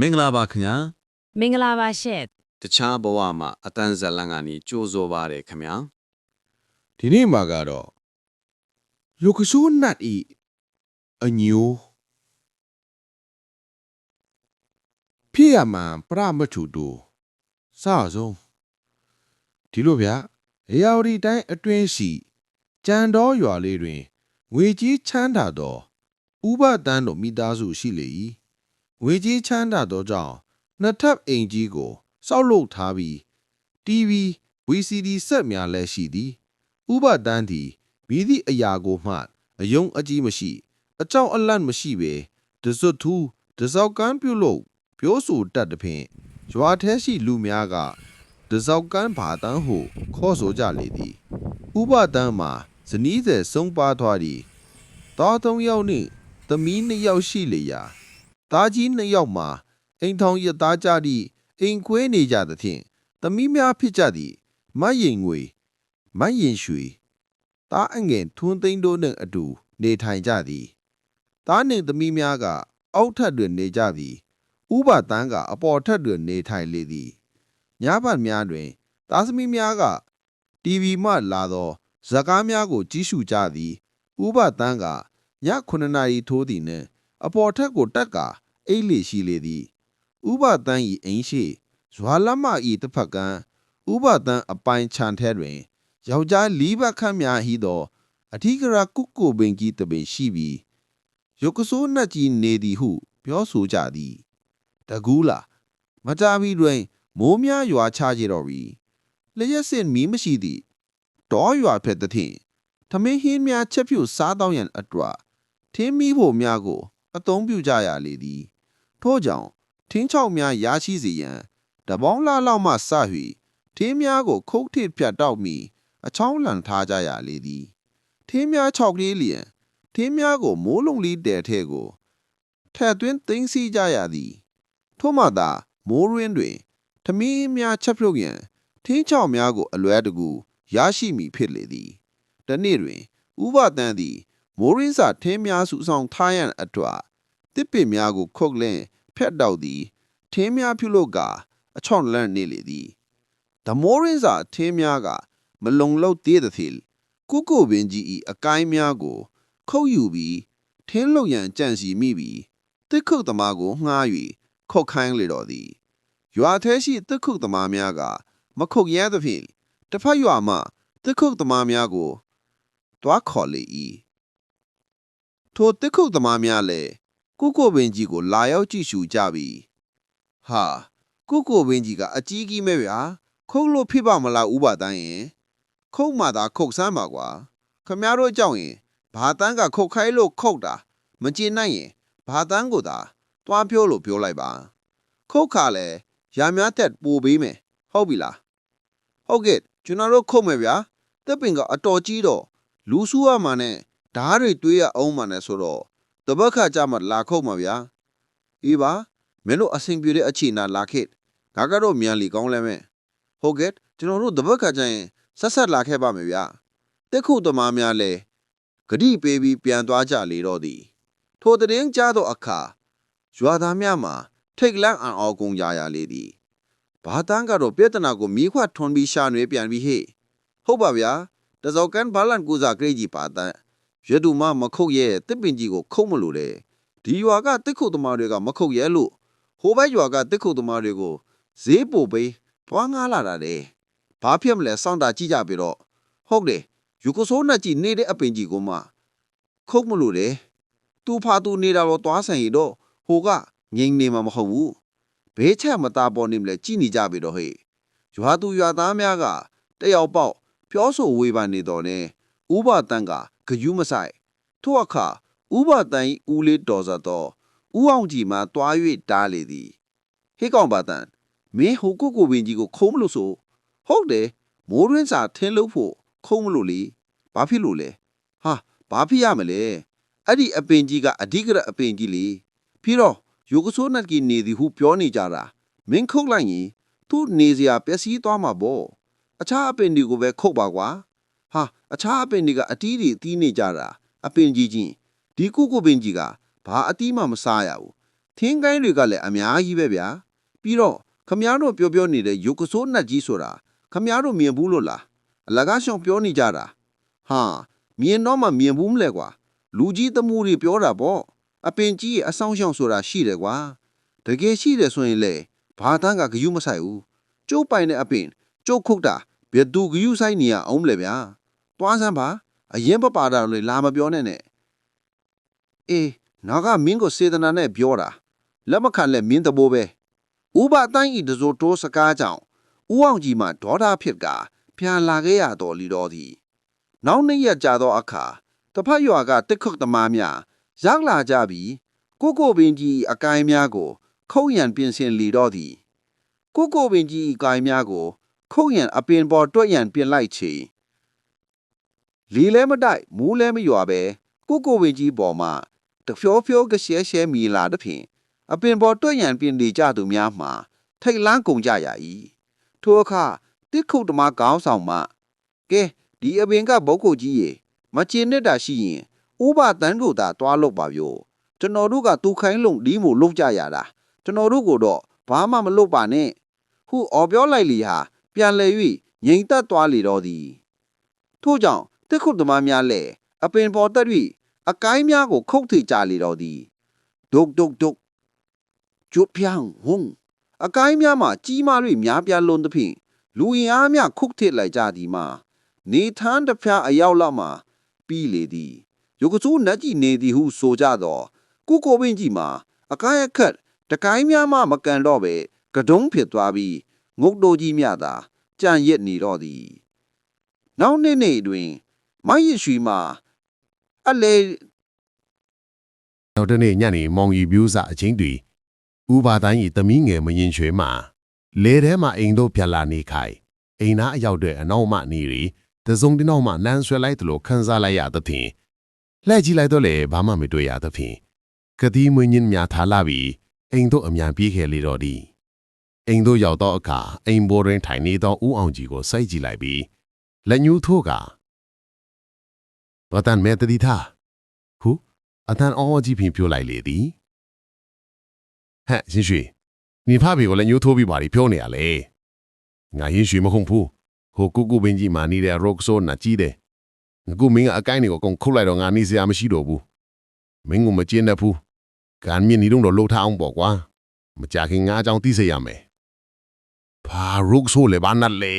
မင်္ဂလာပါခင်ဗျာမင်္ဂလာပါရှင့်တခြားဘဝမှာအတန်းဇက်လန်ကနေကြိုးစိုးပါတယ်ခင်ဗျာဒီနေ့မှာကတော့ယိုကဆိုးနတ်ဤအညိုဖြစ်ရမှန်ပရမထုတူစဆုံးဒီလိုဗျအရာဝတီတိုင်းအတွင်းရှိကြံတော်ရွာလေးတွင်ငွေကြီးချမ်းသာသောဥပတန်းတို့မိသားစုရှိလေ၏ ငွေကြီးချမ်းသာသောကြောင့်နှစ်ထပ်အိမ်ကြီးကိုစောက်လုပ်ထားပြီး TV VCD ဆက်များလည်းရှိသည်ဥပဒန်းသည်မိသည့်အရာကိုမှအယုံအကြီးမရှိ အကြောင်းအလန့်မရှိပဲတစွတ်ထူးတစောက်ကန်းပြုတ်လို့ပြောဆိုတတ်သဖြင့်ရွာထဲရှိလူများကတစောက်ကန်းဘာတန်းဟုခေါ်ဆိုကြလေသည်ဥပဒန်းမှာဇနီးစေဆုံးပါသွားသည်သားသုံးယောက်နှင့်သမီးနှစ်ယောက်ရှိလေရာ သားကြီးနှစ်ယောက်မှာအိမ်ထောင်ရသားကြသည့်အိမ်ခွဲနေကြသဖြင့်သမီးများဖြစ်ကြသည့်မတ်ရင်ငွေမတ်ရင်ရွှေတားအငယ်ထွန်းသိန်းတို့နှင့်အတူ နေထိုင်ကြသည်တားနှင့်သမီးများက အောက်ထပ်တွင်နေကြသည်ဥပတန်းကအပေါ်ထပ်တွင်နေထိုင်လေသည်ညဘက်များတွင် သားသမီးများကတီဗီမှလာသောဇာတ်ကားများကိုကြည့်ရှုကြသည် ဥပတန်းကည9နာရီထိုးသည်နှင့်အပေါ်ထက်ကိုတက်ကာ အိတ်လေရှိလေသည်ဥပတန်း၏အိမ်ရှိဇွာလမ၏တစ်ဖက်ကန်းဥပဒံအပိုင်ခြံထဲတွင်ယောက်ျားလီးဘက်ခန့်များဟီသောအထီးကရာကုကုပင်ကြီးတပင်ရှိပြီးယုတ်ကဆိုးနှက်ကြီးနေသည်ဟု ပြောဆိုကြသည်တကူးလာမတာမီတွင် မိုးများရွာချကြတော်ပြီလျက်စင်မီးမရှိသည့်တောရွာဖက်သဖြင့်ထမင်းဟင်းများချက်ပြုတ်စားတော့ရန်အတွက်ထင်းမီးဖို့များကို အသုံးပြုကြရလေသည် ထို့ကြောင့်ထင်းချောက်များရရှိစေရန်တပေါင်းလာလောက်မှစ၍ထင်းများကို ခုတ်ထစ်ဖြတ်တောက်ပြီးအချောင်းလန်ထားကြရလေသည်ထင်းများခြောက်ကလေးလျင်ထင်းများကို မိုးလုံးလေးတဲထဲကိုထက်သွင်းသိမ်းဆီးကြရသည်ထို့မှသာမိုးရင်းတွင်ထမင်းများချက်ပြုတ်ရန်ထင်းချောက်များကို အလွဲတကူရရှိမည်ဖြစ်လေသည်တနေ့တွင် ဥပဒန်းသည်မိုးရင်းစာထင်းများစုဆောင်ထားရန်အတွက် တစ်ပင်များကိုခုတ်လင်းဖက်တောက်သည် ထင်းများပြုလုပ်ကာအချောင်းလန့်နေလေသည်ဓမိုးရင်းစာထင်းများက မလုံလောက်သေးသဖြင့်ကုကုပင်ကြီး၏အကိုင်းများကို ခုတ်ယူပြီးထင်းလုံရန်ကြံစီမိပြီးတစ်ခုတ်သမားကိုငှား၍ခုတ်ခိုင်းလေတော်သည် ရွာထဲရှိတစ်ခုတ်သမားများက မခုတ်ရဲသဖြင့်တစ်ဖက်ရွာမှတစ်ခုတ်သမားများကိုတွားခေါ်လေ၏ထိုတစ်ခုတ်သမားများလည်း ကုကုပင်ကြီးကိုလာရောက်ကြည့်ရှုကြပြီးဟာကုကုပင်ကြီးကအကြီးကြီးမဲ့ဗျာခုတ်လို့ဖြစ်ပါမလားဥပါတန်းရင်ခုတ်မှသာခုတ်ဆမ်းပါကွာခမည်းတော်ကြောင့်ရင်ဘာတန်းကခုတ်ခိုင်းလို့ခုတ်တာမကျင်နိုင်ရင်ဘာတန်းကိုသာတွားပြောလို့ပြောလိုက်ပါ ခုတ်ခါလဲရာများတက်ပိုပေးမယ်ဟုတ်ပြီလားဟုတ်ကဲ့ကျွန်တော်တို့ခုတ်မယ်ဗျာတက်ပင်ကအတော်ကြီးတော့လူစုရမှာနဲ့ဓားတွေတွေးရအောင်မှာနဲ့ဆိုတော့ တပတ်ခါကြမှာလာခုတ်မှာဗျာအေးပါမင်းတို့အဆင်ပြေတဲ့အခြေအနေလာခဲ့ငါကတော့မြန်လီကောင်းလဲမဲ့ဟုတ်ကဲ့ကျွန်တော်တို့တပတ်ခါကျရင်ဆက်ဆက်လာခဲ့ပါမယ်ဗျာတက်ခုတ်သမားများလဲဂတိပေးပြီးပြန်သွားကြလေတော့သည်ထိုတရင်ကြားသောအခါရွာသားများမှာထိတ်လန့်အံ့ဩကုန်ကြရလေသည်ဘာတန်းကတော့ပြဿနာကိုမိခွထွန်ပြီးရှာနွေပြန်ပြီးဟေ့ဟုတ်ပါဗျာတစောကန်ဘာလန်ကူစာဂရိတ်ကြီးပါတန်း ရတုမမခုတ်ရဲ့တစ်ပင်ကြီးကိုခုတ်မလို့တဲ့ဒီရွာကတစ်ခုတ်သမားတွေကမခုတ်ရဲ့လို့ဟိုဘက်ရွာကတစ်ခုတ်သမားတွေကိုဈေးပို့ပေးပွားငားလာတာတဲ့ဘာဖြစ်မလဲစောင့်တာကြည့်ကြပြီတော့ဟုတ်တယ်ယူကိုဆိုးနဲ့ကြည့်နေတဲ့အပင်ကြီးကိုမှခုတ်မလို့တဲ့သူဖာသူနေတာတော့သွားဆိုင်ရတော့ဟိုကငိမ့်နေမှာမဟုတ်ဘူးဘေးချက်မသားပေါ်နေမလဲကြည့်နေကြပြီတော့ဟဲ့ရွာသူရွာသားများကတယောက်ပေါက်ပြောဆိုဝေဖန်နေတော့နဲ့ဥပတန်က ဂယုမဆိုင်ထို့အခါဥပတန်၏ဦးလေးတော်စတော့ဥအောင်ကြီးမှတွား၍တားလေသည်ဟေးကောင်ပါတန်မင်းဟိုကုတ်ကိုပင်ကြီးကိုခုံးမလို့ဆိုဟုတ်တယ်မိုးရင်းစာထင်းလို့ဖို့ခုံးမလို့လေဘာဖြစ်လို့လဲဟာဘာဖြစ်ရမလဲအဲ့ဒီအပင်ကြီးကအဓိကရအပင်ကြီးလေပြီးတော့ယိုကဆိုးနတ်ကြီးနေသည်ဟုပြောနေကြတာမင်းခုတ်လိုက်ရင်သူ့နေစရာပျက်စီးသွားမှာပေါ့အခြားအပင်တွေကိုပဲခုတ်ပါကွာ ဟာအခြားအပင်တွေကအတီးတွေတီးနေကြတာအပင်ကြီးချင်းဒီကုကုပင်ကြီးကဘာအတီးမှမစားရဘူးထင်းကိုင်းတွေကလည်းအများကြီးပဲဗျာပြီးတော့ခမည်းတော်ပြောပြောနေတဲ့ယုတ်ကဆိုးနတ်ကြီးဆိုတာခမည်းတော်မြင်ဘူးလို့လားအလကားရှောင်ပြောနေကြတာဟာမြင်တော့မှမြင်ဘူးမလဲကွာလူကြီးသမှုတွေပြောတာပေါ့အပင်ကြီးရဲ့အဆောင်ရှောင်ဆိုတာရှိတယ်ကွာတကယ်ရှိတယ်ဆိုရင်လေဘာတန်းကဂယုမဆိုင်ဘူးကျုပ်ပိုင်တဲ့အပင်ကျုပ်ခုတ်တာဘယ်သူဂယုဆိုင်နေရအောင်မလဲဗျာ တွားစမ်းပါအရင်ပပါတာလေလာမပြောနဲ့နဲ့အေးနောက်ကမင်းကိုစေတနာနဲ့ပြောတာလက်မခံလဲမင်းတဘိုးပဲဥပအတိုင်းဤတစိုးတိုးစကားကြောင့်ဥအောင်ကြီးမှဒေါသဖြစ်ကပြန်လာခဲ့ရတော်လီတော်သည် နောက်နေ့ရက်ကြာသောအခါတစ်ဖက်ရွာကတစ်ခုတ်သမားများရောက်လာကြပြီးကိုကိုပင်ကြီးအကိုင်းများကို ခုတ်ရန်ပြင်ဆင်လီတော့သည်ကိုကိုပင်ကြီးအကိုင်းများကို ခုတ်ရန်အပင်ပေါ်တွက်ရန်ပြင်လိုက်ချေ လီလဲမတိုက်မူးလဲမရွာပဲကိုကိုပင်ကြီးပေါ်မှာတဖြောဖြောကရှဲရှဲမီလာတဲ့ဖြင့်အပင်ပေါ်တွက်ရန်ပြင်လေကြသူများမှာထိတ်လန်းကုန်ကြရ၏ထိုအခါတစ်ခုတ်တမကောင်းဆောင်မှကဲဒီအပင်ကဘုတ်ခုတ်ကြီးရေမချင်နဲ့တာရှိရင်ဥပတန်းတို့သာတွားလို့ပါဗျို့ကျွန်တော်တို့ကသူခိုင်းလုံဒီမို့လုတ်ကြရတာကျွန်တော်တို့ကိုတော့ဘာမှမလုပ်ပါနဲ့ဟုအော်ပြောလိုက်လီဟာပြန်လဲ၍ငိမ်သက်သွားလေတော့သည်ထို့ကြောင့် တစ်ခုတ်သမားများလည်းအပင်ပေါ်တက်၍အကိုင်းများကို ခုတ်ထိကြလေတော့သည်ဒုတ်ဒုတ်ဒုတ်ကျွတ်ဖြန်းဝုံအကိုင်းများမှာကြီးမား၍များပြားလွန်သဖြင့်လူရင်အားများခုတ်ထစ်လိုက်ကြသည်မှာနေထန်းတစ်ဖျားအရောက်လောက်မှာပြီးလေသည်ယုတ်ကစိုးနတ်ကြီးနေသည်ဟုဆိုကြတော့ကုကိုပင်းကြီးမှာအကိုင်းအခက်တကိုင်းများမှမကန်တော့ပဲကဒုံးဖြစ်သွားပြီးငုတ်တိုကြီးမြသာကြံ့ရစ်နေတော့သည် နောက်နေ့နေ့တွင် မိုင်းရရွှီမှာအလေနောက်တနေ့ညနေမောင်ရီပြူးစာအချင်းတွေဥပါတိုင်းဤသမီးငယ်မရင်ရွှေမှာလေထဲမှာအိမ်တို့ဖြတ်လာနေခိုင်အိမ်သားအရောက်တဲ့အနောက်မှနေရီတစုံတနောက်မှနန်းဆွဲလိုက်သလိုခန်းစားလိုက်ရသဖြင့်လှည့်ကြည့်လိုက်တော့လေဘာမှမတွေ့ရသဖြင့်ကတိမွေးညင်းများထားလာပြီးအိမ်တို့အမြန်ပြေးခဲ့လေတော့သည်အိမ်တို့ရောက်တော့အခါအိမ်ပေါ်တွင်ထိုင်နေသောဦးအောင်ကြီးကိုစိုက်ကြည့်လိုက်ပြီးလက်ညှိုးထိုးက ဘာတန်မဲတတိထားဟုအတန်အောကြီးဖြင့်ပြောလိုက်လေသည်ဟဲ့ရင်ရွှေနေဖဖေကိုလည်းညှိုးထိုးပြီးပါလိပြောနေရလေငါရင်ရွှေမဟုတ်ဘူးဟိုကုကုပင်ကြီးမာနေတဲ့ rock so နာကြီးတယ်ငါကမင်းကအကိုင်းတွေကိုကုန်ခုတ်လိုက်တော့ငါနေစရာမရှိတော့ဘူးမင်းကမကျင်းတတ်ဘူးကံမြင့်နေတော့လှုပ်ထားအောင်ပေါ့ကွာမကြခင်ငါအကြောင်းသိစေရမယ်ဘာ rock so လေဘာနတ်လေ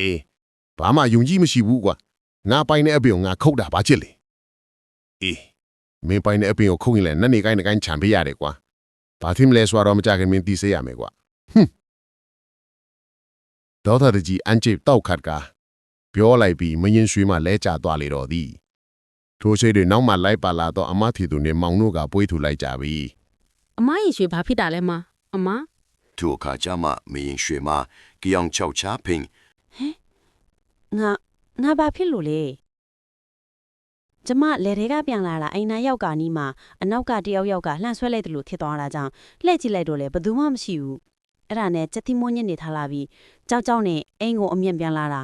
ဘာမှယုံကြည်မရှိဘူးကွာငါပိုင်တဲ့အပြင်ကိုငါခုတ်တာဘာချစ်လေ အေးမင်းပိုင်တဲ့အပင်ကိုခုတ်ရင်လည်းနတ်နေကိုင်းနေကိုင်းခြံပေးရတယ်ကွာ။ဘာသိမလဲဆိုတော့မကြခင်မင်းသိစေရမယ်ကွာ။ဟွန်းဒေါက်တာကြီးအန်ချစ်တောက်ခတ်ကပြောလိုက်ပြီးမရင်ရွှေမှလဲကျသွားလေတော့သည်။ထိုရှိတွေနောက်မှလိုက်ပါလာတော့အမထီသူနဲ့မောင်တို့ကပွေးထူလိုက်ကြပြီအမရေရွှေဘာဖြစ်တာလဲမအမထိုအခါကျမှမရင်ရွှေမကြောင်ချောက်ချဖိန်ငါငါဘာဖြစ်လို့လဲ ကျမလေတွေကပြန်လာတာအိမ်နာယောက်ကနီးမှာအနောက်ကတယောက်ယောက်ကလှန်ဆွဲလိုက်တယ်လို့ဖြစ်သွားတာကြောင့်လှည့်ကြည့်လိုက်တော့လေဘယ်သူမှမရှိဘူးအဲ့ဒါနဲ့ချက်တိမွန်းညစ်နေထားလာပြီးကြောက်ကြောက်နဲ့အိမ်ကိုအမြင့်ပြန်လာတာ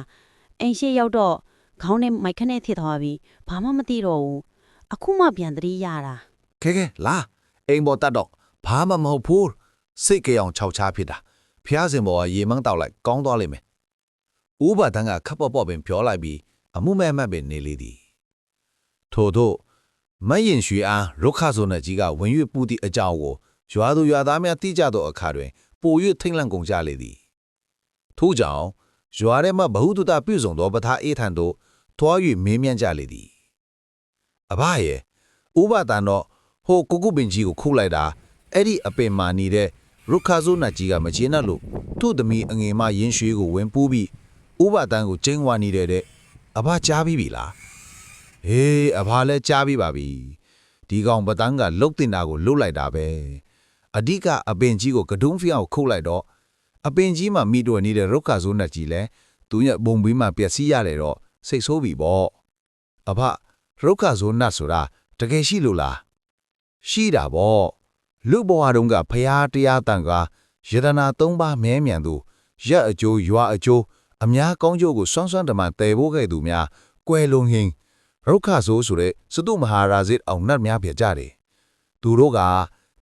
အိမ်ရှိရောက်တော့ခေါင်းနဲ့မိုက်ခနဲ့ထစ်သွားပြီးဘာမှမသိတော့ဘူးအခုမှပြန်သတိရတာခဲခဲလာအိမ်ပေါ်တက်တော့ဘာမှမဟုတ်ဘူးစိတ်ကြောင်ခြောက်ချားဖြစ်တာဖျားစင်ပေါ်ကရေမန်းတောက်လိုက်ကောင်းသွားလိမ့်မယ်ဥပဒံကခပ်ပေါ့ပေါ့ပင်ပြောလိုက်ပြီးအမှုမဲ့မှတ်ပင်နေလေသည် ထို့သောမယင်ရွှေအားရုခဆိုနကြီးကဝင်၍ပူသည့်အကြောင်းကိုရွာသူရွာသားများသိကြသောအခါတွင်ပို၍ထိမ့်လန့်ကုန်ကြလေသည်ထို့ကြောင့်ရွာထဲမှဘ ഹു တုတပြုစုံသောပထာအေးထံသို့ထွား၍မင်းမြန်းကြလေသည်အဘရဲ့ဥပဒံတော့ဟိုကုကုပင်ကြီးကိုခုတ်လိုက်တာအဲ့ဒီအပင်မာနေတဲ့ရုခါဇိုနာကြီးကမကျေနပ်လို့သူ့သမီးအငယ်မရင်းရွှေကိုဝင်ပူးပြီးဥပဒံကိုကျင်းဝါနေတယ်တဲ့အဘကြားပြီးပြီလား ဟေးအဘလည်းကြားပြီးပါပြီဒီကောင်ပတန်းကလုတ်တင်တာကိုလုတ်လိုက်တာပဲအဓိကအပင်ကြီးကိုကဒုံးဖျောက်ခုတ်လိုက်တော့အပင်ကြီးမှမိတွယ်နေတဲ့ရုခါဇိုနာကြီးလည်းသူညဘုံပြီးမှပျက်စီးရတယ်တော့စိတ်ဆိုးပြီပေါ့အဘရုခါဇိုနာဆိုတာတကယ်ရှိလို့လားရှိတာပေါ့လူဘဝတုန်းကဖရာတရားတန်ကယတနာ၃ပါးမဲမြန်သူရက်အကျိုးရွာအကျိုးအများကောင်းကျိုးကိုစွမ်းစွမ်းတမန်တည်ဖို့ခဲ့သူများကွယ်လွန်ဟင်း ရုခဆိုးဆိုတဲ့စတုမဟာရာဇစ်အောင်နတ်များပြကြတယ်သူတို့က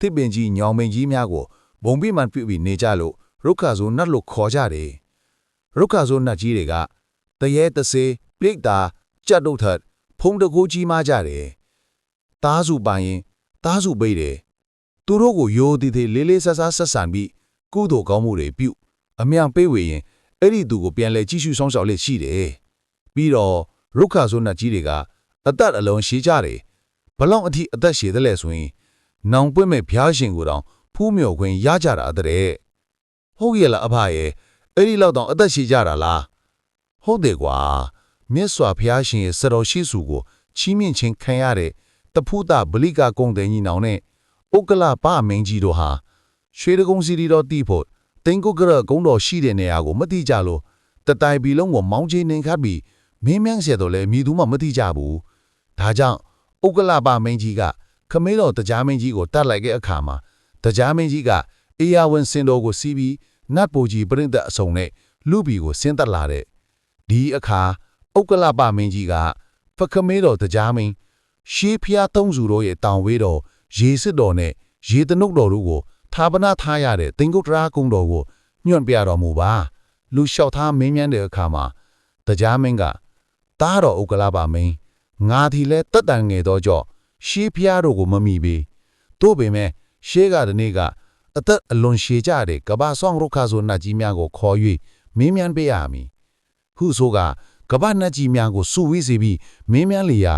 တစ်ပင်ကြီးညောင်ပင်ကြီးများကိုဘုံပိမှန်ပြုပြီးနေကြလို့ရုက္ခဇိုနတ်လို့ခေါ်ကြတယ်ရုက္ခဇိုနတ်ကြီးတွေကတရေတစေပြိတ္တာကြတ်တို့ထက်ဖုံးတကူကြီးမားကြတယ်သားစုပိုင်ရင်သားစုပိတ်တယ်သူတို့ကိုယိုသည်သည်လေးလေးဆဆဆက်ဆံပြီးကုသိုလ်ကောင်းမှုတွေပြုအမြန်ပေးဝေရင်အဲ့ဒီသူကိုပြန်လဲကြည့်ရှုဆောင်ရှောက်လက်ရှိတယ်ပြီးတော့ ရုက္ခဇိုနတ်ကြီးတွေကအသက်အလုံးရှိကြတယ်ဘလောက်အထိအသက်ရှည်တယ်လဲဆိုရင်နောင်ပွင့်မဲ့ဖျားရှင်ကိုတောင်ဖူးမြော်ခွင့်ရကြတာတဲ့ဟုတ်ရဲ့လားအဖရဲ့အဲ့ဒီလောက်တောင်အသက်ရှည်ကြတာလားဟုတ်တယ်ကွာမြတ်စွာဘုရားရှင်ရဲ့စတော်ရှိစုကိုချီးမြှင့်ခြင်းခံရတဲ့တဖုတဗလိကကုံတဲ့ညီနောင်နဲ့ဥက္ကလပမင်းကြီးတို့ဟာရွှေတကုံစီရီတော်တိဖို့တင်ကုတ်ကရကုံတော်ရှိတဲ့နေရာကိုမတိကြလို့တတိုင်ပီလုံးကိုမောင်းချင်းနေခတ်ပြီး မင်းမြန်းဆရာတော်လည်းမိသူမှမသိကြဘူးဒါကြောင့်ဥက္ကလပမင်းကြီးကခမင်းတော်တရားမင်းကြီးကိုတတ်လိုက်တဲ့အခါမှာတရားမင်းကြီးကအေယာဝန်စင်တော်ကိုစီးပြီးနတ်ပူကြီးပြိတ္တအစုံနဲ့လူပီကိုဆင်းသက်လာတဲ့ဒီအခါဥက္ကလပမင်းကြီးကဖခမင်းတော်တရားမင်းရှေးဖျားသုံးစုတို့ရဲ့တောင်ဝေးတော်ရေစစ်တော်နဲ့ရေတနုတ်တော်တို့ကိုဌာပနာထားရတဲ့သင်္ကုတ်ရာကုံတော်ကိုညွန့်ပြတော်မူပါလူလျှောက်ထားမင်းမြန်းတဲ့အခါမှာတရားမင်းက တားတော်ဥက္ကလပမင်းငါဒီလဲတက်တန်ငယ်တော့ကြော့ရှေးဖျားတို့ကိုမမိပေတို့ပေမဲ့ရှေးကတနေ့ကအသက်အလွန်ရှည်ကြတဲ့ကဘာဆောင်ရုခါဆိုနတ်ကြီးများကိုခေါ်၍မင်းမြန်းပေးရမည်ဟုဆိုကကဘာနတ်ကြီးများကိုစုဝေးစေပြီးမင်းမြန်းလျာ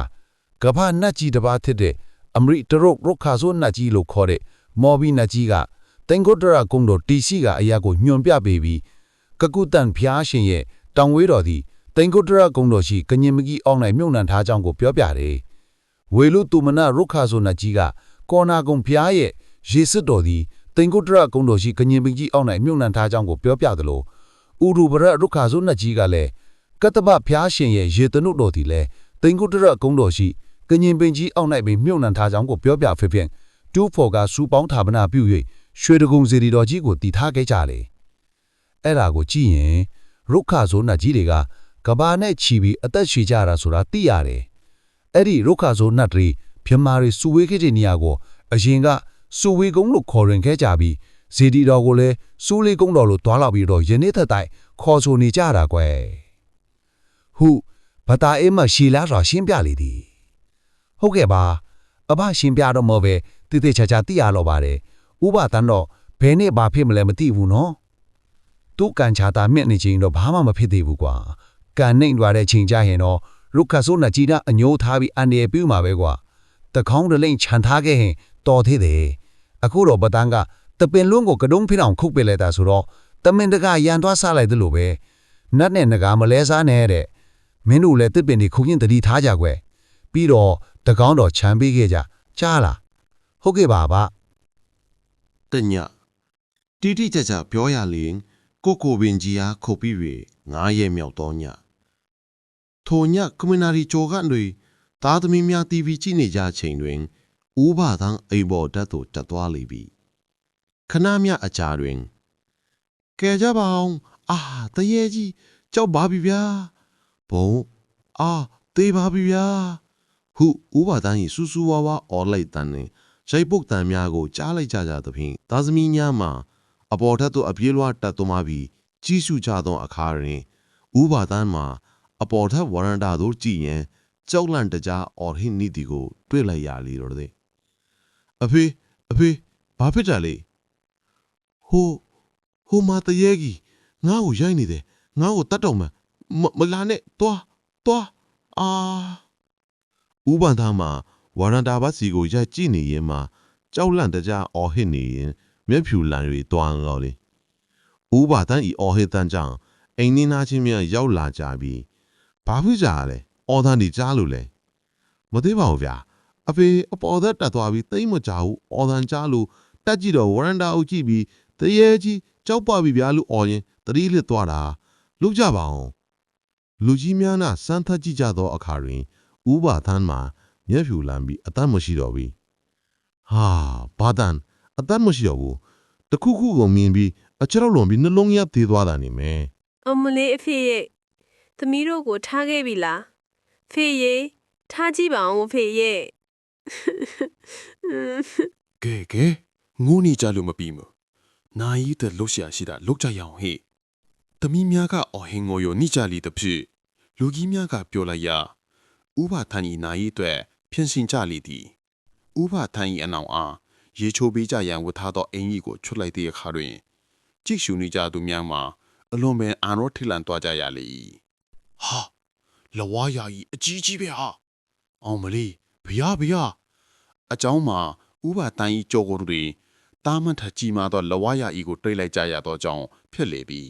ကဘာနတ်ကြီးတစ်ပါးဖြစ်တဲ့အမရိတရုတ်ရုခါဆိုနတ်ကြီးလို့ခေါ်တဲ့မော်ဘီနတ်ကြီးကတင်ကိုဒရာကုံတော်တီစီကအရာကိုညွန်ပြပေးပြီးကကုတန်ဖျားရှင်ရဲ့တောင်ဝေးတော်သည် တင်ကိုဒရာကုံတော်ရှိကညင်မကြီးအောင်နိုင်မြုံနှံထားကြောင်းကိုပြောပြတယ်ဝေလူတူမနရုခါဆိုနတ်ကြီးကကောနာကုံဖျားရဲ့ရေစစ်တော်သည်တင်ကိုဒရာကုံတော်ရှိကညင်မကြီးအောင်နိုင်မြုံနှံထားကြောင်းကိုပြောပြသလိုဥရူဘရရုခါဆိုနတ်ကြီးကလည်းကတ္တပဖျားရှင်ရဲ့ရေတနုတော်သည်လည်းတင်ကိုဒရာကုံတော်ရှိကညင်ပင်ကြီးအောင်နိုင်ပြီးမြုံနှံထားကြောင်းကိုပြောပြဖြစ်ဖြင့်တူးဖော်ကစူပေါင်းဌာပနာပြု၍ရွှေတကုံစီရီတော်ကြီးကိုတည်ထားခဲ့ကြလေအဲ့ဒါကိုကြည့်ရင်ရုခဇိုနတ်ကြီးတွေက ကဘာနဲ့ချီပြီးအသက်ရှည်ကြတာဆိုတာသိရတယ်အဲ့ဒီရုခဇိုနတ်တွေမြမာတွေစုဝေးခဲ့တဲ့နေရာကိုအရင်ကစုဝေးကုန်းလို့ခေါ်ရင်ခဲ့ကြပြီးဇေဒီတော်ကိုလည်းစူးလေးကုန်းတော်လို့တွားလာပြီးတော့ယနေ့သက်တိုင်ခေါ်ဆိုနေကြတာကွယ်ဟုဘတာအေးမရှီလာစွာရှင်းပြလေသည်ဟုတ်ကဲ့ပါအဘရှင်ပြတော့မဟုတ်ပဲတိတိကျကျသိရတော့ပါတယ်ဥပဒန်တော့ဘယ်နဲ့ဘာဖြစ်မလဲမသိဘူးနော်သူ့ကန်ချာတာမြင့်နေချင်းတော့ဘာမှမဖြစ်သေးဘူးကွာ ကန်နှိမ့်သွားတဲ့ချိန်ကြရင်တော့ရုခဆိုးနကြီးနာအညိုးထားပြီးအန်ရပြူမှာပဲကွာတခေါင်းတလိမ့်ခြံထားခဲ့ရင်တော်သေးတယ်အခုတော့ပတန်းကတပင်လုံးကိုကတုံးဖိအောင်ခုတ်ပစ်လိုက်တာဆိုတော့တမင်တကရန်သွားဆလိုက်တယ်လို့ပဲနတ်နဲ့ငကာမလဲစားနဲ့တဲ့မင်းတို့လည်းတစ်ပင်တွေခုရင်တတိထားကြကွယ်ပြီးတော့တကောင်းတော်ခြံပေးခဲ့ကြကြားလားဟုတ်ကဲ့ပါဗျတညတိတိကျကျပြောရရင်ကိုကိုပင်ကြီးအားခုတ်ပြီး၍ငားရဲမြောက်တော့ည ထိုညကွန်မနာရီဂျိုကန်တွေသားသမီးများတီဗီကြည့်နေကြချိန်တွင်ဥပဒံအိမ်ပေါ်တက်သို့တက်သွားလေပြီခဏမြအကြာတွင်ကဲကြပါအောင်အာတရေကြီးကြောက်ပါပြီဗျာဘုံအာတေးပါပြီဗျာဟုဥပဒံ၏စူးစူးဝါးဝါအော်လိုက်တန်နှင့်ရိုက်ပုတ်တံများကိုကြားလိုက်ကြကြသဖြင့်သားသမီးများမှာအပေါ်ထက်သို့အပြေးလွှားတက်သွားမှပြီးကြီးစုကြသောအခါတွင်ဥပါဒန်းမှာ အပေါ်ထက်ဝရန္တာသို့ကြည့်ရင်ကြောက်လန့်တကြားအော်ဟိနိတီကို တွေ့လိုက်ရလေတော့တဲ့အဖေအဖေဘာဖြစ်တာလဲဟိုဟိုမာတရေကြီးငါ့ကိုရိုက်နေတယ်ငါ့ကိုတတ်တော်မှာမမလာနဲ့တွားတွားအာဥပဒန်းမှာဝရန္တာဘတ်စီကိုရိုက်ကြည့်နေရင်မှကြောက်လန့်တကြားအော်ဟစ်နေရင်မျက်ဖြူလန်၍တွားတော့လေဥပါတန်းဤအော်ဟစ်တန်းကြောင့်အိမ်နီးနားချင်းများရောက်လာကြပြီး ဘာဖြစ်ကြလဲအော်တန်းဒီကြားလို့လဲမသိပါဘူးဗျာအဖေအပေါ်သက်တက်သွားပြီးတိတ်မကြဘူးအော်တန်းကြားလို့တက်ကြည့်တော့ဝရန္တာအုပ်ကြည့်ပြီးတရေကြီးကြောက်ပါပြီဗျာလို့အော်ရင်တတိလစ်သွားတာလုကြပါအောင်လူကြီးများနာစမ်းသပ်ကြည့်ကြသောအခါတွင်ဥပါသန်းမှာမျက်ဖြူလန်းပြီးအတတ်မရှိတော့ဘူးဟာဘာတန်အတတ်မရှိတော့ဘူးတခုခုကိုမြင်ပြီးအချရောက်လွန်ပြီးနှလုံးရသေးသွားတာနေမယ်အမလေးအဖေရဲ့ သမီးတို့ကိုထားခဲ့ပြီလားဖေရဲ့ထားကြည့်ပါအောင်ဖေရဲ့ကဲကဲငိုနေကြလို့မပြီးမနာယီတဲ့လှုပ်ရှားရှိတာလှုပ်ကြရအောင်ဟေ့သမီးများကအော်ဟင်ငိုယောနိကြလီတဖြစ်လူကြီးများကပြောလိုက်ရဥပထန်ဤနာယီအတွက်ဖြင်းစင်ကြလီသည်ဥပထန်ဤအနောင်အားရေချိုးပေးကြရန်ဝတ်ထားသောအင်ကြီးကိုချွတ်လိုက်တဲ့အခါတွင်ကြည့်ရှုနေကြသူများမှာအလွန်ပင်အာရောထိတ်လန့်သွားကြရလေ၏ ဟာလဝါယာကြီးအကြီးကြီးပဲဟာအောင်မလေးဘရားဘရားအเจ้าမှာဥပတန်ဤကြောကိုယ်တွင်တာမန်ထကြီးမာသောလဝါယာဤကိုတွေးလိုက်ကြရသောကြောင့်ဖြစ်လေပြီ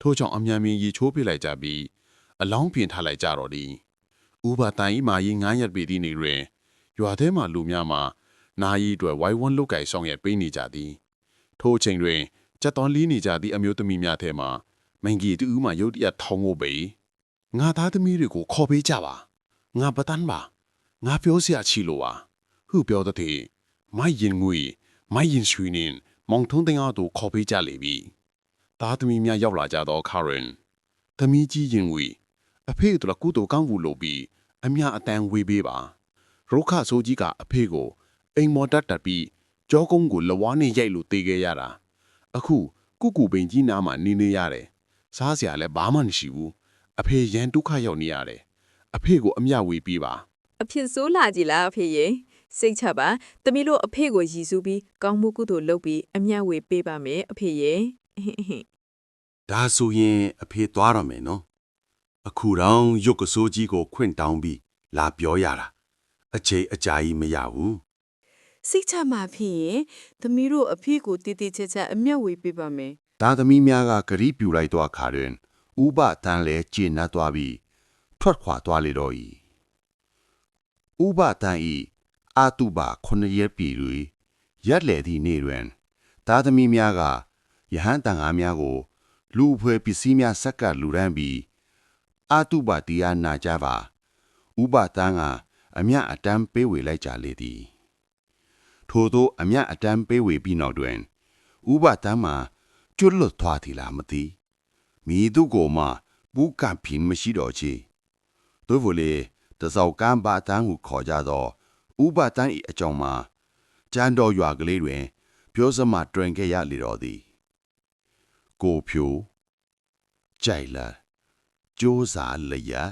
ထို့ကြောင့်အမြန်မြင်ရေချိုးပြလိုက်ကြပြီးအလောင်းပြင်ထားလိုက်ကြတော့သည်ဥပတန်ဤမာကြီးငားရက်ပေသည့်နေတွင်ရွာထဲမှလူများမှာနာယီအတွက်ဝိုင်းဝန်းလုတ်ကင်ဆောင်ရွက်ပေးနေကြသည် ထိုအချိန်တွင်ကြက်တော်လီးနေကြသည့်အမျိုးသမီးများထဲမှမင်ကြီးတူးမှရုတ်တရက်ထောင်းဖို့ပေ ငါသားသမီးတွေကိုခေါ်ပေးကြပါငါပတန်းပါငါပြောစရာချီလို့ပါဟုပြောတဲ့မိုင်းရင်ငွေမိုင်းရင်ရွှေနင်မောင်ထုံးတင်အားတို့ခေါ်ပေးကြလေပြီသားသမီးများရောက်လာကြသောခါရင်သမီးကြီးရင်ငွေအဖေတို့ကကုတူကောင်းဘူးလို့ပြီးအမြအတန်ဝေးပေးပါရုခဆိုးကြီးကအဖေကိုအိမ်မော်တက်တက်ပြီးကြောကုန်းကိုလဝါးနဲ့ရိုက်လို့တေးခဲ့ရတာအခုကုကူပင်ကြီးနားမှာနေနေရတယ်။စားစရာလည်းဘာမှမရှိဘူး။ အဖေရန်ဒုက္ခရောက်နေရတယ်။အဖေကိုအမျှဝေပေးပါအဖြစ်ဆိုးလာကြည်လားအဖေရေစိတ်ချပါတမီးတို့အဖေကိုရည်စူးပြီးကောင်းမှုကုသိုလ်လုပ်ပြီးအမျှဝေပေးပါမယ်အဖေရေဒါဆိုရင်အဖေသွားတော့မယ်နော်အခုတော့ရုပ်ကစိုးကြီးကိုခွင့်တောင်းပြီးလာပြောရတာအချိန်အကြာကြီးမရဘူးစိတ်ချမှာဖေရေတမီးတို့အဖေကိုတည်တည်ချာချာအမျှဝေပေးပါမယ်သားသမီးများကဂရီးပြူလိုက်တော့ခါတွင် ဥပတန်းလဲကျင့်နှတ်သွားပြီးထွက်ခွာသွားလေတော့၏ဥပတန်းဤအာတုပါခုနှစ်ရက်ပြည်တွင်ရက်လေသည့်နေ့တွင်သားသမီးများကယဟန်တန်ဃာများကို လူအဖွဲ့ပစ္စည်းများဆက်ကပ်လူရန်ပြီးအာတုပါတရားနာကြပါဥပတန်းကအမြအတမ်းပေးဝေလိုက်ကြလေသည်ထို့သောအမြအတမ်းပေးဝေပြီးနောက်တွင်ဥပတမ်းမှာကျွတ်လွတ်သွားသည်လားမသိ မိသူကိုမှပူကပ်ပြင်းမရှိတော့ချေတို့ဖို့လေတစောက်ကမ်းပါတန်းကိုခေါ်ကြသောဥပတန်းဤအကြောင်းမှာကျန်းတော်ရွာကလေးတွင် ပြောစမှတွင်ခဲ့ရလေတော်သည်ကိုဖြိုကြိုက်လာကြိုးစားလျက်